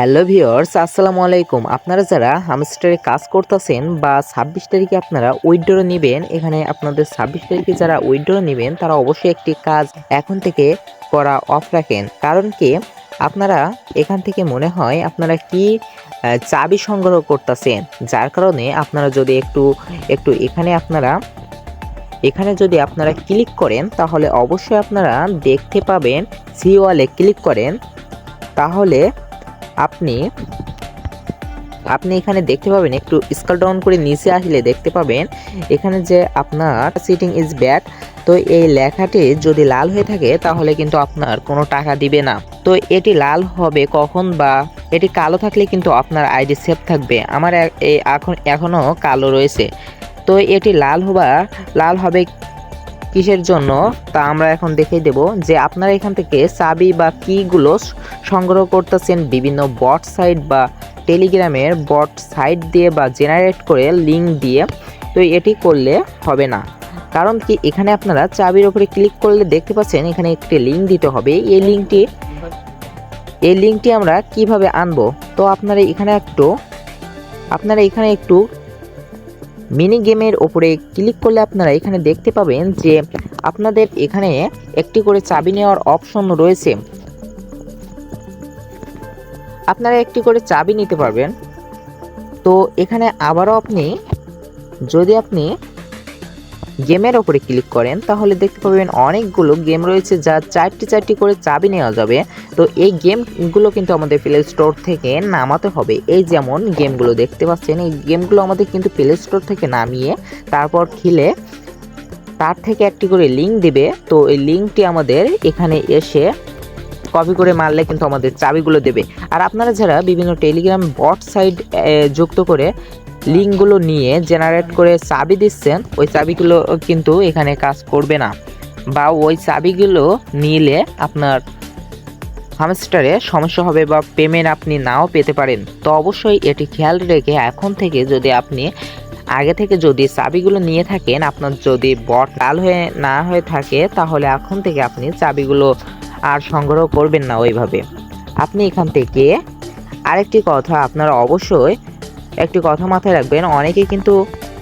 Hello viewers আসসালামু আলাইকুম। আপনারা যারা হামস্টারে কাজ করতেছেন বা ছাব্বিশ তারিখে আপনারা উইথড্র নেবেন, এখানে আপনাদের ছাব্বিশ তারিখে যারা উইথড্র নেবেন, তারা অবশ্যই একটি কাজ এখন থেকে করা অফ রাখেন। কারণ কি? আপনারা এখান থেকে মনে হয় আপনারা কি চাবি সংগ্রহ করতেছেন? যার কারণে আপনারা যদি একটু একটু এখানে আপনারা, এখানে যদি আপনারা ক্লিক করেন, তাহলে অবশ্যই আপনারা দেখতে পাবেন সি ওয়ালে ক্লিক করেন। তাহলে আপনি আপনি এখানে দেখতে পাবেন, একটু স্কল ডাউন করে নিচে আসলে দেখতে পাবেন, এখানে যে আপনার সিটিং ইজ ব্যাড তো এই লেখাটি যদি লাল হয়ে থাকে, তাহলে কিন্তু আপনার কোনো টাকা দিবে না। তো এটি লাল হবে কখন বা এটি কালো থাকলে কিন্তু আপনার আইডি সেভ থাকবে। আমার এখন এখনও কালো রয়েছে। তো এটি লাল হবা লাল হবে কিসের জন্য? তা আমরা এখন দেখিয়ে দেব যে আপনারা এখান থেকে চাবি বা কিগুলো সংগ্রহ করতেছেন বিভিন্ন বট সাইট বা টেলিগ্রামের বট সাইট দিয়ে বা জেনারেট করে লিঙ্ক দিয়ে। তো এটি করলে হবে না। কারণ কি, এখানে আপনারা চাবির ওপরে ক্লিক করলে দেখতে পাচ্ছেন এখানে একটি লিঙ্ক দিতে হবে। এই লিঙ্কটি এই লিঙ্কটি আমরা কীভাবে আনব? তো আপনারা এখানে একটু আপনারা এখানে একটু মিনি গেমের ওপরে ক্লিক করলে আপনারা এখানে দেখতে পাবেন যে আপনাদের এখানে একটি করে চাবি নেওয়ার অপশন রয়েছে। আপনারা একটি করে চাবি নিতে পারবেন। তো এখানে আবারও আপনি, যদি আপনি গেমের ওপরে ক্লিক করেন, তাহলে দেখতে পাবেন অনেকগুলো গেম রয়েছে যা চারটি চারটি করে চাবি নেওয়া যাবে। তো এই গেমগুলো কিন্তু আমাদের প্লে স্টোর থেকে নামাতে হবে। এই যেমন গেমগুলো দেখতে পাচ্ছেন, এই গেমগুলো আমাদের কিন্তু প্লে স্টোর থেকে নামিয়ে তারপর খেলে তার থেকে একটি করে লিঙ্ক দিবে। তো এই লিঙ্কটি আমাদের এখানে এসে কপি করে মারলে কিন্তু আমাদের চাবিগুলো দেবে। আর আপনারা যারা বিভিন্ন টেলিগ্রাম বট সাইট যুক্ত করে লিঙ্কগুলো নিয়ে জেনারেট করে চাবি দিচ্ছেন, ওই চাবিগুলো কিন্তু এখানে কাজ করবে না। বা ওই চাবিগুলো নিলে আপনার হামস্টারে সমস্যা হবে বা পেমেন্ট আপনি নাও পেতে পারেন। তো অবশ্যই এটি খেয়াল রেখে এখন থেকে যদি আপনি আগে থেকে যদি চাবিগুলো নিয়ে থাকেন, আপনার যদি বট লাল হয়ে না হয়ে থাকে, তাহলে এখন থেকে আপনি চাবিগুলো আর সংগ্রহ করবেন না ওইভাবে। আপনি এখান থেকে আরেকটি কথা আপনারা অবশ্যই একটি কথা মাথায় রাখবেন, অনেকে কিন্তু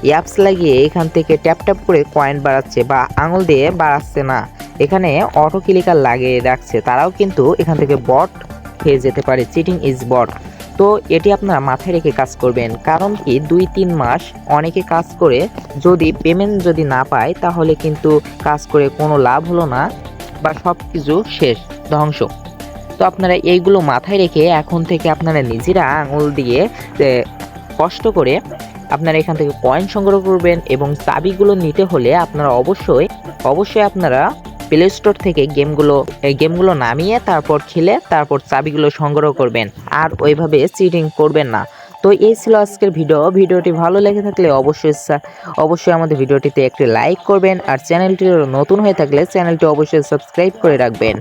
অ্যাপস লাগিয়ে এখান থেকে ট্যাপ ট্যাপ করে কয়েন বাড়াচ্ছে বা আঙুল দিয়ে বাড়াচ্ছে না। এখানে অটো ক্লিকার লাগিয়ে রাখছে, তারাও কিন্তু এখান থেকে বট খেয়ে যেতে পারে চিটিং ইজ বট তো এটি আপনারা মাথায় রেখে কাজ করবেন, কারণ কি দুই তিন মাস অনেকে কাজ করে যদি পেমেন্ট যদি না পায়, তাহলে কিন্তু কাজ করে কোনো লাভ হলো না বা সব কিছু শেষ, ধ্বংস। তো আপনারা এইগুলো মাথায় রেখে এখন থেকে আপনারা নিজেরা আঙুল দিয়ে কষ্ট করে আপনারা এখান থেকে কয়েন সংগ্রহ করবেন এবং চাবিগুলো নিতে হলে আপনারা অবশ্যই অবশ্যই আপনারা প্লে স্টোর থেকে গেমগুলো গেমগুলো নামিয়ে তারপর খেলে তারপর চাবিগুলো সংগ্রহ করবেন। আর ওইভাবে চিটিং করবেন না। তো এই ছিল আজকের ভিডিও ভিডিওটি ভালো লেগে থাকলে অবশ্যই অবশ্যই আমাদের ভিডিওটিতে একটি লাইক করবেন। আর চ্যানেলটি নতুন হয়ে থাকলে চ্যানেলটি অবশ্যই সাবস্ক্রাইব করে রাখবেন।